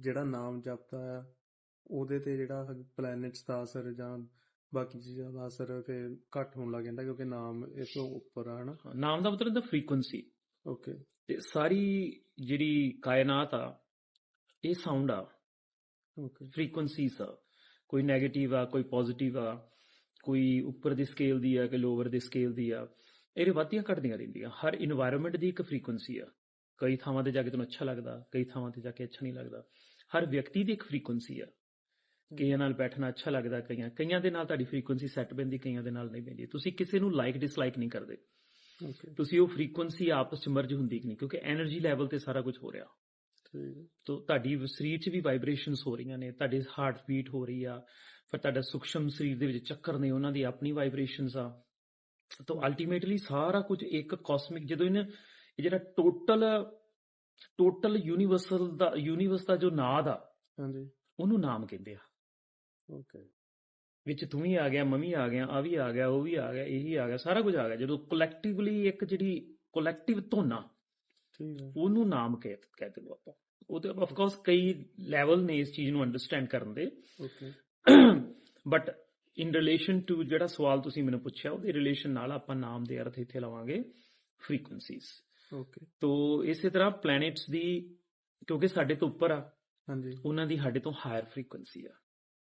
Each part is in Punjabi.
ਜਿਹੜਾ ਨਾਮ ਜਪਦਾ ਆ ਉਹਦੇ ਤੇ ਜਿਹੜਾ ਪਲੈਨਟਸ ਦਾ ਅਸਰ ਜਾਂ ਬਾਕੀ ਚੀਜ਼ਾਂ ਦਾ ਅਸਰ ਫੇ ਘੱਟ ਹੋਣ ਲੱਗ ਜਾਂਦਾ ਕਿਉਂਕਿ ਨਾਮ ਇਸ ਤੋਂ ਉੱਪਰ ਆ ਨਾ ਨਾਮ ਦਾ ਮਤਲਬ ਦਾ ਫ੍ਰੀਕੁਐਂਸੀ ਓਕੇ ਤੇ ਸਾਰੀ ਜਿਹੜੀ ਕਾਇਨਾਤ ਆ ਇਹ ਸਾਊਂਡ ਆ। ਓਕੇ ਫ੍ਰੀਕੁਐਂਸੀਸ ਆ। ਕੋਈ ਨੈਗੇਟਿਵ ਆ ਕੋਈ ਪੋਜ਼ਿਟਿਵ ਆ ਕੋਈ ਉੱਪਰ ਦੀ ਸਕੇਲ ਦੀ ਆ ਕਿ ਲੋਅਰ ਦੀ ਸਕੇਲ ਦੀ ਆ ਇਹ ਵੱਧਦੀਆਂ ਘਟਦੀਆਂ ਰਹਿੰਦੀਆਂ। ਹਰ এনवायरमेंट ਦੀ ਇੱਕ ਫ੍ਰੀਕੁਐਂਸੀ ਆ। ਕਈ ਥਾਵਾਂ ਤੇ ਜਾ ਕੇ ਤੁਹਾਨੂੰ ਅੱਛਾ ਲੱਗਦਾ ਕਈ ਥਾਵਾਂ ਤੇ ਜਾ ਕੇ ਅੱਛਾ ਨਹੀਂ ਲੱਗਦਾ। ਹਰ ਵਿਅਕਤੀ ਦੀ ਇੱਕ ਫ੍ਰੀਕੁਐਂਸੀ ਆ। ਕਈਆਂ ਨਾਲ ਬੈਠਣਾ ਅੱਛਾ ਲੱਗਦਾ ਕਈਆਂ ਕਈਆਂ ਦੇ ਨਾਲ ਤੁਹਾਡੀ ਫ੍ਰੀਕੁਐਂਸੀ ਸੈੱਟ ਬੰਦੀ ਕਈਆਂ ਦੇ ਨਾਲ ਨਹੀਂ ਬੰਦੀ ਤੁਸੀਂ ਕਿਸੇ ਨੂੰ ਲਾਈਕ ਡਿਸਲਾਈਕ ਨਹੀਂ ਕਰਦੇ। ਤੁਸੀਂ ਉਹ ਫ੍ਰੀਕੁਐਂਸੀ ਆਪਸ ਚ ਮਰਜ ਹੁੰਦੀ ਕਿ ਨਹੀਂ ਕਿਉਂਕਿ એનર્ਜੀ ਲੈਵਲ ਤੇ ਸਾਰਾ ਕੁਝ ਹੋ ਰਿਹਾ। ਤੋ ਤੁਹਾਡੀ ਸਰੀਰ 'ਚ ਵੀ ਵਾਈਬ੍ਰੇਸ਼ਨਸ ਹੋ ਰਹੀਆਂ ਨੇ ਤੁਹਾਡੇ ਹਾਰਟ ਬੀਟ ਹੋ ਰਹੀ ਆ ਫਿਰ ਤੁਹਾਡਾ ਸੁਖਸ਼ਮ ਸਰੀਰ ਦੇ ਵਿੱਚ ਚੱਕਰ ਨੇ ਉਹਨਾਂ ਦੀ ਆਪਣੀ ਵਾਈਬ੍ਰੇਸ਼ਨਸ ਆ। ਤੋ ਅਲਟੀਮੇਟਲੀ ਸਾਰਾ ਕੁਝ ਇੱਕ ਕੋਸਮਿਕ ਜਦੋਂ ਇਹਨੇ ਇਹ ਜਿਹੜਾ ਟੋਟਲ ਟੋਟਲ ਯੂਨੀਵਰਸਲ ਦਾ ਯੂਨੀਵਰਸ ਦਾ ਜੋ ਨਾਦ ਆ ਹਾਂਜੀ। ਉਹਨੂੰ ਨਾਮ ਕਹਿੰਦੇ ਆ। ਓਕੇ ਵਿੱਚ ਤੂੰ ਵੀ ਆ ਗਿਆ ਮੈਂ ਵੀ ਆ ਗਿਆ ਆ ਵੀ ਆ ਗਿਆ ਉਹ ਵੀ ਆ ਗਿਆ ਇਹੀ ਆ ਗਿਆ ਸਾਰਾ ਕੁਝ ਆ ਗਿਆ। ਜਦੋਂ ਕਲੈਕਟਿਵਲੀ ਇੱਕ ਜਿਹੜੀ ਕਲੈਕਟਿਵ ਧੋਨਾ ਠੀਕ ਹੈ। ਉਹਨੂੰ ਨਾਮ ਕਹਿ ਕਹਿੰਦੇ ਨੇ ਆਪਾਂ। ਉਹ ਤੇ ਆਫ ਕੋਰਸ ਕਈ ਲੈਵਲ ਨੇ ਇਸ ਚੀਜ਼ ਨੂੰ ਅੰਡਰਸਟੈਂਡ ਕਰਨ ਦੇ। Okay but in relation to ਜਿਹੜਾ ਸਵਾਲ ਤੁਸੀਂ ਮੈਨੂੰ ਪੁੱਛਿਆ ਉਹਦੇ ਰਿਲੇਸ਼ਨ ਨਾਲ ਆਪਾਂ ਨਾਮ ਦੇ ਅਰਥ ਇੱਥੇ ਲਵਾਂਗੇ ਫ੍ਰੀਕੁਐਂਸੀਜ਼ ਓਕੇ ਤੋ ਇਸੇ ਤਰ੍ਹਾਂ ਪਲੈਨਟਸ ਦੀ ਕਿਉਂਕਿ ਸਾਡੇ ਤੋਂ ਉੱਪਰ ਆ ਹਾਂਜੀ। ਉਹਨਾਂ ਦੀ ਸਾਡੇ ਤੋਂ ਹਾਇਰ ਫ੍ਰੀਕੁਐਂਸੀ ਆ।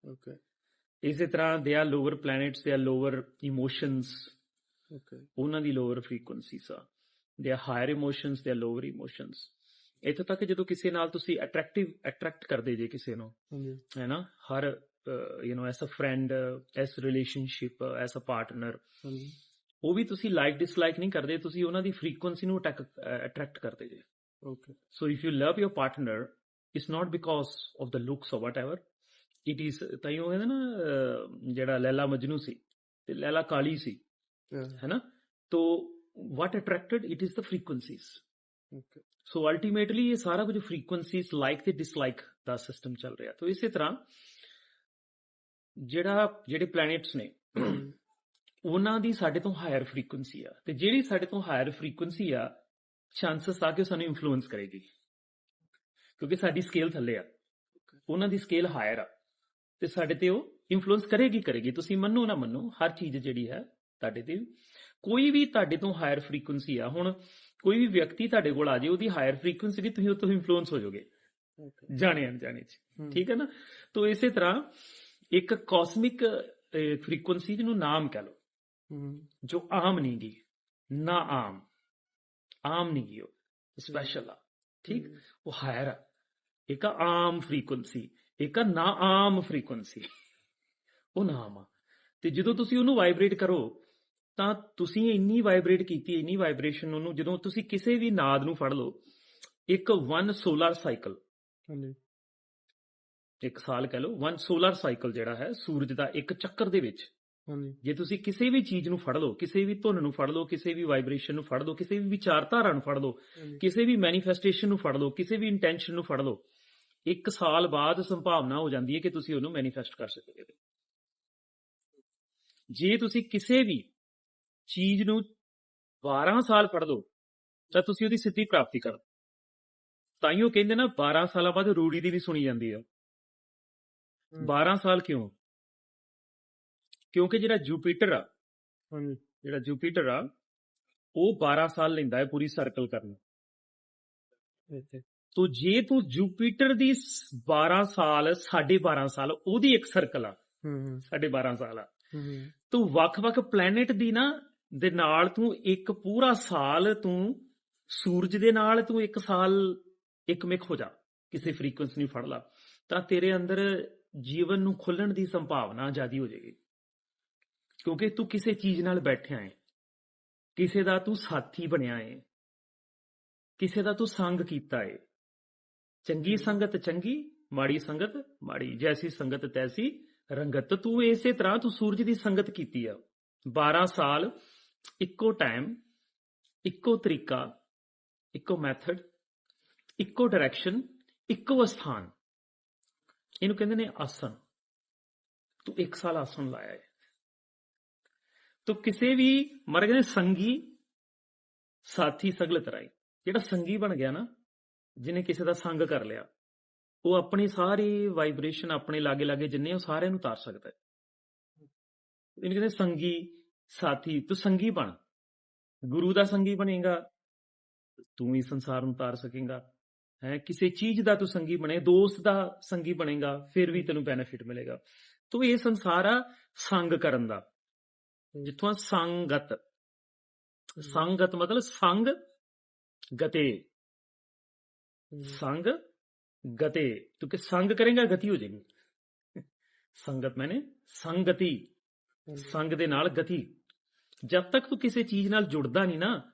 ਓਕੇ ਇਸੇ ਤਰ੍ਹਾਂ ਦੇ ਆ ਲੋਅਰ ਪਲੈਨਟਸ ਦੇ ਆ ਲੋਅਰ ਇਮੋਸ਼ਨਸ ਓਕੇ ਉਹਨਾਂ ਦੀ ਲੋਅਰ ਫ੍ਰੀਕੁਐਂਸੀਸ ਆ। ਦੇ ਆ ਹਾਇਰ ਇਮੋਸ਼ਨਸ ਦੇ ਆ ਲੋਅਰ ਇਮੋਸ਼ਨਸ ਇੱਥੇ ਤੱਕ ਜਦੋਂ ਕਿਸੇ ਨਾਲ ਤੁਸੀਂ ਅਟਰੈਕਟਿਵ ਅਟਰੈਕਟ ਕਰਦੇ ਜੇ ਕਿਸੇ ਨੂੰ ਹਾਂਜੀ। ਹੈ ਨਾ ਹਰ you know as a friend as relationship as a partner ਹਾਂਜੀ। ਉਹ ਵੀ ਤੁਸੀਂ ਲਾਈਕ ਡਿਸਲਾਈਕ ਨਹੀਂ ਕਰਦੇ ਤੁਸੀਂ ਉਹਨਾਂ ਦੀ ਫ੍ਰੀਕੁਐਂਸੀ ਨੂੰ ਅਟਰੈਕਟ ਕਰਦੇ ਜੇ। Okay so if you love your partner it's not because of the looks or whatever it is ਤਾਈਓ ਕਹਿੰਦੇ ਨਾ ਜਿਹੜਾ ਲੈਲਾ ਮਜਨੂ ਸੀ ਤੇ ਲੈਲਾ ਕਾਲੀ ਸੀ ਹੈ ਨਾ? ਤੋ what attracted it is the frequencies. Okay so ultimately ਇਹ ਸਾਰਾ ਕੁਝ ਫ੍ਰੀਕੁਐਂਸੀਜ਼ ਲਾਈਕ ਤੇ ਡਿਸਲਾਈਕ ਦਾ ਸਿਸਟਮ ਚੱਲ ਰਿਹਾ। ਤੋ ਇਸੇ ਤਰ੍ਹਾਂ ਜਿਹੜਾ ਜਿਹੜੇ ਪਲੈਨਟਸ ਨੇ ਉਹਨਾਂ ਦੀ ਸਾਡੇ ਤੋਂ ਹਾਇਰ ਫ੍ਰੀਕੁਐਂਸੀ ਆ। ਤੇ ਜਿਹੜੀ ਸਾਡੇ ਤੋਂ ਹਾਇਰ ਫ੍ਰੀਕੁਐਂਸੀ ਆ ਚਾਂਸਸ ਆ ਕਿ ਉਹ ਸਾਨੂੰ ਇਨਫਲੂਐਂਸ ਕਰੇਗੀ। ਕਿਉਂਕਿ ਸਾਡੀ ਸਕੇਲ ਥੱਲੇ ਆ। ਉਹਨਾਂ ਦੀ ਸਕੇਲ ਹਾਇਰ ਆ। ਤੇ ਸਾਡੇ ਤੇ ਉਹ ਇਨਫਲੂਐਂਸ ਕਰੇਗੀ ਕਰੇਗੀ। ਤੁਸੀਂ ਮੰਨੋ ਨਾ ਮੰਨੋ ਹਰ ਚੀਜ਼ ਜਿਹੜੀ ਹੈ ਤੁਹਾਡੇ ਤੇ। ਕੋਈ ਵੀ ਤੁਹਾਡੇ ਤੋਂ ਹਾਇਰ ਫ੍ਰੀਕੁਐਂਸੀ ਆ ਹੁਣ ਕੋਈ ਵੀ ਵਿਅਕਤੀ ਤੁਹਾਡੇ ਕੋਲ ਆ ਜੇ ਉਹਦੀ ਹਾਇਰ ਫ੍ਰੀਕੁਐਂਸੀ ਵੀ ਤੁਸੀਂ ਉਹ ਤੋਂ ਇਨਫਲੂਐਂਸ ਹੋ ਜਾਓਗੇ। ਜਾਣੇ ਅਣਜਾਣੇ ਚ। ਠੀਕ ਹੈ ਨਾ? ਤੋ ਇਸੇ ਤਰ੍ਹਾਂ ਇੱਕ ਕਾਸਮਿਕ ਫ੍ਰੀਕੁਐਂਸੀ ਜਿਹਨੂੰ ਨਾਮ ਕਹ ਲਓ। ਜੋ ਆਮ ਨਹੀਂ ਗੀ ਨਾ ਆਮ ਆਮ ਨਹੀਂ ਗੀ ਉਹ ਸਪੈਸ਼ਲ ਆ ਠੀਕ ਉਹ ਹਾਇਰ ਆ ਇੱਕ ਆਮ ਫ੍ਰੀਕੁਐਂਸੀ ਇੱਕ ਨਾ ਆਮ ਫ੍ਰੀਕੁਐਂਸੀ ਉਹ ਨਾਮ ਆ ਤੇ ਜਦੋਂ ਤੁਸੀਂ ਉਹਨੂੰ ਵਾਈਬ੍ਰੇਟ ਕਰੋ ਤਾਂ ਤੁਸੀਂ ਇੰਨੀ ਵਾਈਬ੍ਰੇਟ ਕੀਤੀ ਇੰਨੀ ਵਾਈਬ੍ਰੇਸ਼ਨ ਉਹਨੂੰ ਜਦੋਂ ਤੁਸੀਂ ਕਿਸੇ ਵੀ ਨਾਦ ਨੂੰ ਫੜ ਲਓ ਇੱਕ 1 ਸੋਲਰ ਸਾਈਕਲ ਹਾਂਜੀ ਇੱਕ ਸਾਲ ਕਹਿ ਲਓ 1 ਸੋਲਰ ਸਾਈਕਲ ਜਿਹੜਾ ਹੈ ਸੂਰਜ ਦਾ ਇੱਕ ਚੱਕਰ ਦੇ ਵਿੱਚ ਹਾਂਜੀ। ਜੇ ਤੁਸੀਂ ਕਿਸੇ ਵੀ ਚੀਜ਼ ਨੂੰ ਫੜ ਲਓ ਕਿਸੇ ਵੀ ਧੁਨ ਨੂੰ ਫੜ ਲਓ ਕਿਸੇ ਵੀ ਵਾਈਬ੍ਰੇਸ਼ਨ ਨੂੰ ਫੜ ਲਓ ਕਿਸੇ ਵੀ ਵਿਚਾਰਧਾਰਾ ਨੂੰ ਫੜ ਲਓ ਕਿਸੇ ਵੀ ਮੈਨੀਫੈਸਟੇਸ਼ਨ ਨੂੰ ਫੜ ਲਓ ਕਿਸੇ ਵੀ ਇੰਟੈਂਸ਼ਨ ਨੂੰ ਫੜ ਲਓ ਇੱਕ ਸਾਲ ਬਾਅਦ ਸੰਭਾਵਨਾ ਹੋ ਜਾਂਦੀ ਹੈ ਕਿ ਤੁਸੀਂ ਉਹਨੂੰ ਮੈਨੀਫੈਸਟ ਕਰ ਸਕੋਗੇ ਜੇ ਤੁਸੀਂ ਕਿਸੇ ਵੀ ਚੀਜ਼ ਨੂੰ 12 ਸਾਲ ਫੜ ਲਓ ਤਾਂ ਤੁਸੀਂ ਉਹਦੀ ਸਿੱਧੀ ਪ੍ਰਾਪਤੀ ਕਰੋ ਤਾਈਓ ਕਹਿੰਦੇ ਨਾ 12 ਸਾਲਾਂ ਬਾਅਦ ਰੂੜੀ ਦੀ ਵੀ ਸੁਣੀ ਜਾਂਦੀ ਆ। 12 ਸਾਲ ਕਿਉਂ? ਕਿਉਂਕਿ ਜਿਹੜਾ ਜੁਪੀਟਰ ਆ ਹਾਂਜੀ। ਜਿਹੜਾ ਜੁਪੀਟਰ ਆ ਉਹ 12 ਸਾਲ ਲੈਂਦਾ ਹੈ ਪੂਰੀ ਸਰਕਲ ਕਰਨ। ਤੋ ਜੇ ਤੂੰ ਜੁਪੀਟਰ ਦੀ ਸ- 12 ਸਾਲ 12.5 ਸਾਲ ਉਹਦੀ ਇੱਕ ਸਰਕਲ ਆ ਹੂੰ ਹੂੰ। 12.5 ਸਾਲ ਆ। ਹੂੰ ਤੂੰ ਵੱਖ-ਵੱਖ ਪਲੈਨਟ ਦੀ ਨਾ ਦੇ ਨਾਲ ਤੂੰ ਇੱਕ ਪੂਰਾ ਸਾਲ ਤੂੰ ਸੂਰਜ ਦੇ ਨਾਲ ਤੂੰ ਇੱਕ ਸਾਲ ਇੱਕ ਮਿਕ ਹੋ ਜਾ ਕਿਸੇ ਫ੍ਰੀਕੁਐਂਸੀ ਨੂੰ ਫੜ ਲਾ। ਤਾਂ ਤੇਰੇ ਅੰਦਰ ਜੀਵਨ ਨੂੰ ਖੁੱਲਣ ਦੀ ਸੰਭਾਵਨਾ ਜ਼ਿਆਦੀ ਹੋ ਜਾਏਗੀ। ਕਿਉਂਕਿ ਤੂੰ ਕਿਸੇ ਚੀਜ਼ ਨਾਲ ਬੈਠਿਆ ਹੈ ਕਿਸੇ ਦਾ ਤੂੰ ਸਾਥੀ ਬਣਿਆ ਹੈ ਕਿਸੇ ਦਾ ਤੂੰ ਸੰਗ ਕੀਤਾ ਹੈ ਚੰਗੀ ਸੰਗਤ ਚੰਗੀ, ਮਾੜੀ ਸੰਗਤ ਮਾੜੀ। ਜੈਸੀ ਸੰਗਤ ਤੈਸੀ ਰੰਗਤ। ਤੂੰ ਇਸੇ ਤਰ੍ਹਾਂ ਤੂੰ ਸੂਰਜ ਦੀ ਸੰਗਤ ਕੀਤੀ ਆ। 12 ਸਾਲ, ਇੱਕੋ ਟਾਈਮ ਇੱਕੋ ਤਰੀਕਾ, ਇੱਕੋ ਮੈਥਡ ਇੱਕੋ ਡਾਇਰੈਕਸ਼ਨ ਇੱਕੋ ਸਥਾਨ ਇਹਨੂੰ ਕਹਿੰਦੇ ਨੇ ਆਸਨ। ਤੂੰ 1 ਸਾਲ ਆਸਨ ਲਾਇਆ ਹੈ ਤੂੰ ਕਿਸੇ ਵੀ ਮਰ ਕਹਿੰਦੇ ਸੰਗੀ ਸਾਥੀ ਸਗਲ ਤਰਾਈ ਜਿਹੜਾ ਸੰਗੀ ਬਣ ਗਿਆ ਨਾ ਜਿਹਨੇ ਕਿਸੇ ਦਾ ਸੰਗ ਕਰ ਲਿਆ ਉਹ ਆਪਣੀ ਸਾਰੀ ਵਾਈਬ੍ਰੇਸ਼ਨ ਆਪਣੇ ਲਾਗੇ ਲਾਗੇ ਜਿੰਨੇ ਉਹ ਸਾਰਿਆਂ ਨੂੰ ਤਾਰ ਸਕਦਾ ਹੈ ਇਹਨੂੰ ਕਹਿੰਦੇ ਸੰਗੀ ਸਾਥੀ ਤੂੰ ਸੰਗੀ ਬਣ ਗੁਰੂ ਦਾ ਸੰਗੀ ਬਣੇਗਾ ਤੂੰ ਹੀ ਸੰਸਾਰ ਨੂੰ ਤਾਰ ਸਕੇਗਾ ਹੈ ਕਿਸੇ ਚੀਜ਼ ਦਾ ਤੂੰ ਸੰਗੀ ਬਣੇ ਦੋਸਤ ਦਾ ਸੰਗੀ ਬਣੇਗਾ ਫਿਰ ਵੀ ਤੈਨੂੰ ਬੈਨੀਫਿਟ ਮਿਲੇਗਾ ਤੋ ਇਹ ਸੰਸਾਰ ਆ ਸੰਗ ਕਰਨ ਦਾ ਜਿੱਥੋਂ ਸੰਗਤ ਸੰਗਤ ਮਤਲਬ ਸੰਗ ਗਤੇ। ਸੰਗ ਗਤੇ ਤੂੰ ਕਿ ਸੰਗ ਕਰੇਗਾ ਗਤੀ ਹੋ ਜਾਏਗੀ। ਸੰਗਤ ਮੈਨੇ ਸੰਗਤੀ। ਸੰਗ ਦੇ ਨਾਲ ਗਤੀ। ਜਦ ਤੱਕ ਤੂੰ ਕਿਸੇ ਚੀਜ਼ ਨਾਲ ਜੁੜਦਾ ਨਹੀਂ ਨਾ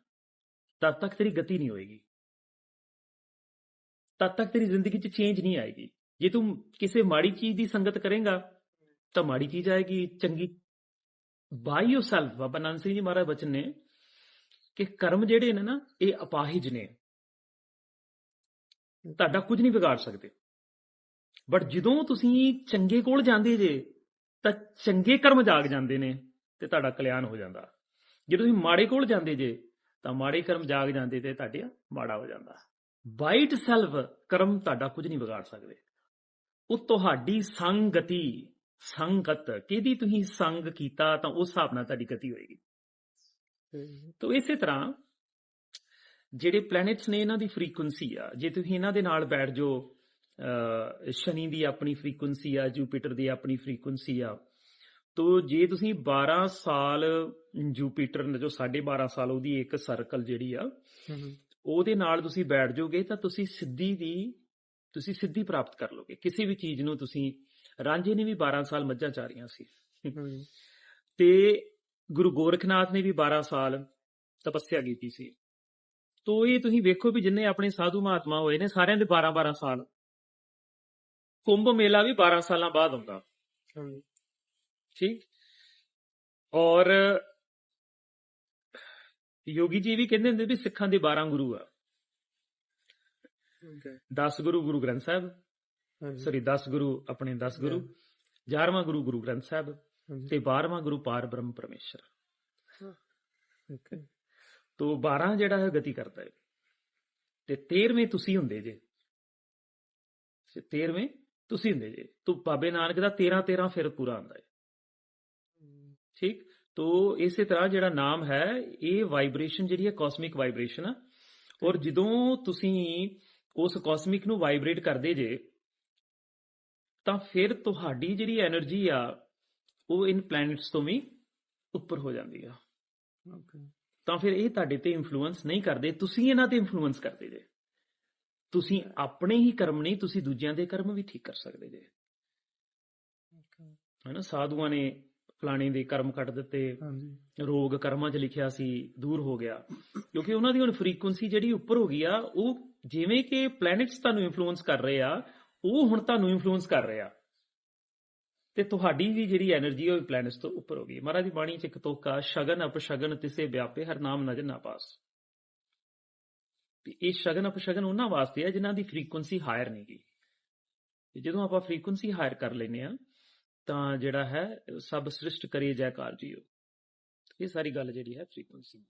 ਤਦ ਤੱਕ ਤੇਰੀ ਗਤੀ ਨਹੀਂ ਹੋਏਗੀ। ਤਦ ਤੱਕ ਤੇਰੀ ਜ਼ਿੰਦਗੀ 'ਚ ਚੇਂਜ ਨਹੀਂ ਆਏਗੀ। ਜੇ ਤੂੰ ਕਿਸੇ ਮਾੜੀ ਚੀਜ਼ ਦੀ ਸੰਗਤ ਕਰੇਗਾ ਤਾਂ ਮਾੜੀ ਚੀਜ਼ ਆਏਗੀ ਚੰਗੀ ਬਾਈ ਯੋਰਸੈਲਫ ਬਾਬਾ ਨਾਨਕ ਸਿੰਘ ਜੀ ਮਹਾਰਾਜ ਬਚਨ ਨੇ ਕਿ ਕਰਮ ਜਿਹੜੇ ਨੇ ਨਾ, ਇਹ ਅਪਾਹਿਜ ਨੇ। ਤੁਹਾਡਾ ਕੁਝ ਨਹੀਂ ਵਿਗਾੜ ਸਕਦੇ। ਬਟ ਜਦੋਂ ਤੁਸੀਂ ਚੰਗੇ ਕੋਲ ਜਾਂਦੇ ਜੇ, ਤਾਂ ਚੰਗੇ ਕਰਮ ਜਾਗ ਜਾਂਦੇ ਨੇ ਤੇ ਤੁਹਾਡਾ ਕਲਿਆਣ ਹੋ ਜਾਂਦਾ। ਜਦੋਂ ਤੁਸੀਂ ਮਾੜੇ ਕੋਲ ਜਾਂਦੇ ਜੇ, ਤਾਂ ਮਾੜੇ ਕਰਮ ਜਾਗ ਜਾਂਦੇ ਤੇ ਤੁਹਾਡੇ ਮਾੜਾ ਹੋ ਜਾਂਦਾ। ਬਾਈਟ ਸੈਲਫ ਕਰਮ ਤੁਹਾਡਾ ਕੁਝ ਨਹੀਂ ਵਿਗਾੜ ਸਕਦੇ। ਉਹ ਤੁਹਾਡੀ ਸੰਗਤੀ ਸੰਗਤ ਕਿਹਦੀ ਤੁਸੀਂ ਸੰਗ ਕੀਤਾ ਤਾਂ ਉਸ ਹਿਸਾਬ ਨਾਲ ਤੁਹਾਡੀ ਗਤੀ ਹੋਏਗੀ। ਤੋ ਇਸੇ ਤਰ੍ਹਾਂ ਜਿਹੜੇ ਪਲੈਨਟਸ ਨੇ ਇਹਨਾਂ ਦੀ ਫ੍ਰੀਕੁਐਂਸੀ ਆ ਜੇ ਤੁਸੀਂ ਇਹਨਾਂ ਦੇ ਨਾਲ ਬੈਠ ਅਹ, ਸ਼ਨੀ ਦੀ ਆਪਣੀ ਫ੍ਰੀਕੁਐਂਸੀ ਆ ਜੁਪੀਟਰ ਦੀ ਆਪਣੀ ਫ੍ਰੀਕੁਐਂਸੀ ਆ ਤੋ ਜੇ ਤੁਸੀਂ 12 ਸਾਲ ਜੁਪੀਟਰ ਨੇ ਜੋ 12.5 ਸਾਲ ਉਹਦੀ ਇੱਕ ਸਰਕਲ ਜਿਹੜੀ ਆ ਉਹਦੇ ਨਾਲ ਤੁਸੀਂ ਬੈਠ ਜਾਓਗੇ ਤਾਂ ਤੁਸੀਂ ਸਿੱਧੀ ਦੀ ਤੁਸੀਂ ਸਿੱਧੀ ਪ੍ਰਾਪਤ ਕਰ ਲੋਗੇ ਕਿਸੇ ਵੀ ਚੀਜ਼ ਨੂੰ ਤੁਸੀਂ ਰਾਂਝੇ ਨੇ ਵੀ 12 ਸਾਲ ਮੱਝਾਂ ਚਾਰੀਆਂ ਸੀ। ਤੇ ਗੁਰੂ ਗੋਰਖਨਾਥ ਨੇ ਵੀ 12 ਸਾਲ ਤਪੱਸਿਆ ਕੀਤੀ ਸੀ। ਤੋ ਇਹ ਤੁਸੀਂ ਵੇਖੋ ਵੀ ਜਿੰਨੇ ਆਪਣੇ ਸਾਧੂ ਮਹਾਤਮਾ ਹੋਏ ਨੇ ਸਾਰਿਆਂ ਦੇ 12 12 ਸਾਲ। ਕੁੰਭ ਮੇਲਾ ਵੀ 12 ਸਾਲਾਂ ਬਾਅਦ ਹੁੰਦਾ। ਠੀਕ? ਔਰ ਯੋਗੀ ਜੀ ਵੀ ਕਹਿੰਦੇ ਹੁੰਦੇ ਵੀ ਸਿੱਖਾਂ ਦੇ 12 ਗੁਰੂ ਆ। 10 ਗੁਰੂ ਗੁਰੂ ਗ੍ਰੰਥ ਸਾਹਿਬ। ਸੌਰੀ 10 ਗੁਰੂ ਆਪਣੇ 10 ਗੁਰੂ। 11ਵਾਂ ਗੁਰੂ ਗੁਰੂ ਗ੍ਰੰਥ ਸਾਹਿਬ ਤੇ 12ਵਾਂ ਗੁਰੂ ਪਾਰ ਬ੍ਰਹਮ ਪਰਮੇਸ਼ਰ। ਤੋ 12 ਜਿਹੜਾ ਹੈ ਗਤੀ ਕਰਦਾ ਹੈ। ਤੇ 13ਵੇਂ ਤੁਸੀਂ ਹੁੰਦੇ ਜੇ। ਤੇ 13ਵੇਂ ਤੁਸੀਂ ਹੁੰਦੇ ਜੇ। ਤੋ ਬਾਬੇ ਨਾਨਕ ਦਾ 13 13 ਫਿਰ ਪੂਰਾ ਹੁੰਦਾ ਹੈ। ਠੀਕ? ਤੋ ਇਸੇ ਤਰ੍ਹਾਂ ਜਿਹੜਾ ਨਾਮ ਹੈ ਇਹ ਵਾਈਬ੍ਰੇਸ਼ਨ ਜਿਹੜੀ ਹੈ ਕਾਸਮਿਕ ਵਾਈਬ੍ਰੇਸ਼ਨ ਆ। ਔਰ ਜਦੋਂ ਤੁਸੀਂ ਉਸ ਕਾਸਮਿਕ ਨੂੰ ਵਾਈਬ੍ਰੇਟ ਕਰਦੇ ਜੇ ਤਾਂ ਫਿਰ ਤੁਹਾਡੀ ਜਿਹੜੀ એનર્ਜੀ ਆ ਉਹ ਇਨ ਪਲੈਨਟਸ ਤੋਂ ਵੀ ਉੱਪਰ ਹੋ ਜਾਂਦੀ ਆ। ਤਾਂ ਫਿਰ ਇਹ ਤੁਹਾਡੇ ਤੇ ਇਨਫਲੂਐਂਸ ਨਹੀਂ ਕਰਦੇ ਤੁਸੀਂ ਇਹਨਾਂ ਤੇ ਇਨਫਲੂਐਂਸ ਕਰਦੇ ਜੇ। ਤੁਸੀਂ ਆਪਣੇ ਹੀ ਕਰਮ ਨਹੀਂ ਤੁਸੀਂ ਦੂਜਿਆਂ ਦੇ ਕਰਮ ਵੀ ਠੀਕ ਕਰ ਸਕਦੇ ਜੇ। ਹੈ ਨਾ ਸਾਧੂਆਂ ਨੇ ਫਲਾਣੇ ਦੇ ਕਰਮ ਕੱਟ ਦਿੱਤੇ ਹਾਂਜੀ। ਰੋਗ ਕਰਮਾਂ 'ਚ ਲਿਖਿਆ ਸੀ ਦੂਰ ਹੋ ਗਿਆ। ਕਿਉਂਕਿ ਉਹਨਾਂ ਦੀ ਹੁਣ ਫ੍ਰੀਕੁਐਂਸੀ ਜਿਹੜੀ ਉੱਪਰ ਹੋ ਗਈ ਆ ਉਹ ਜਿਵੇਂ ਕਿ ਪਲੈਨਟਸ ਤੁਹਾਨੂੰ ਇਨਫਲੂਐਂਸ ਕਰ ਰਹੇ ਆ ਉਹ ਹੁਣ ਤੁਹਾਨੂੰ ਇਨਫਲੂਐਂਸ ਕਰ ਰਿਹਾ ਤੇ ਤੁਹਾਡੀ ਵੀ ਜਿਹੜੀ એનર્ਜੀ ਉਹ ਪਲੈਨਟਸ ਤੋਂ ਉੱਪਰ ਹੋ ਗਈ ਮਹਾਰਾਜ ਦੀ ਬਾਣੀ 'ਚ ਇੱਕ ਤੋਕਾ ਸ਼ਗਨ ਅਪ ਸ਼ਗਨ ਤਿਸੇ ਵਿਆਪੇ ਹਰ ਨਾਮ ਨਜ ਨਾ ਪਾਸ ਇਹ ਸ਼ਗਨ ਅਪਸ਼ਗਨ ਉਹਨਾਂ ਵਾਸਤੇ ਆ ਜਿਨ੍ਹਾਂ ਦੀ ਫ੍ਰੀਕੁਐਂਸੀ ਹਾਇਰ ਨਹੀਂ ਗਈ ਜਦੋਂ ਆਪਾਂ ਫ੍ਰੀਕੁਐਂਸੀ ਹਾਇਰ ਕਰ ਲੈਨੇ ਆ ਤਾਂ ਜਿਹੜਾ ਹੈ ਸਭ ਸ੍ਰਿਸ਼ਟ ਕਰੇ ਜੈਕਾਰ ਜੀਓ। ਇਹ ਸਾਰੀ ਗੱਲ ਜਿਹੜੀ ਹੈ ਫ੍ਰੀਕੁਐਂਸੀ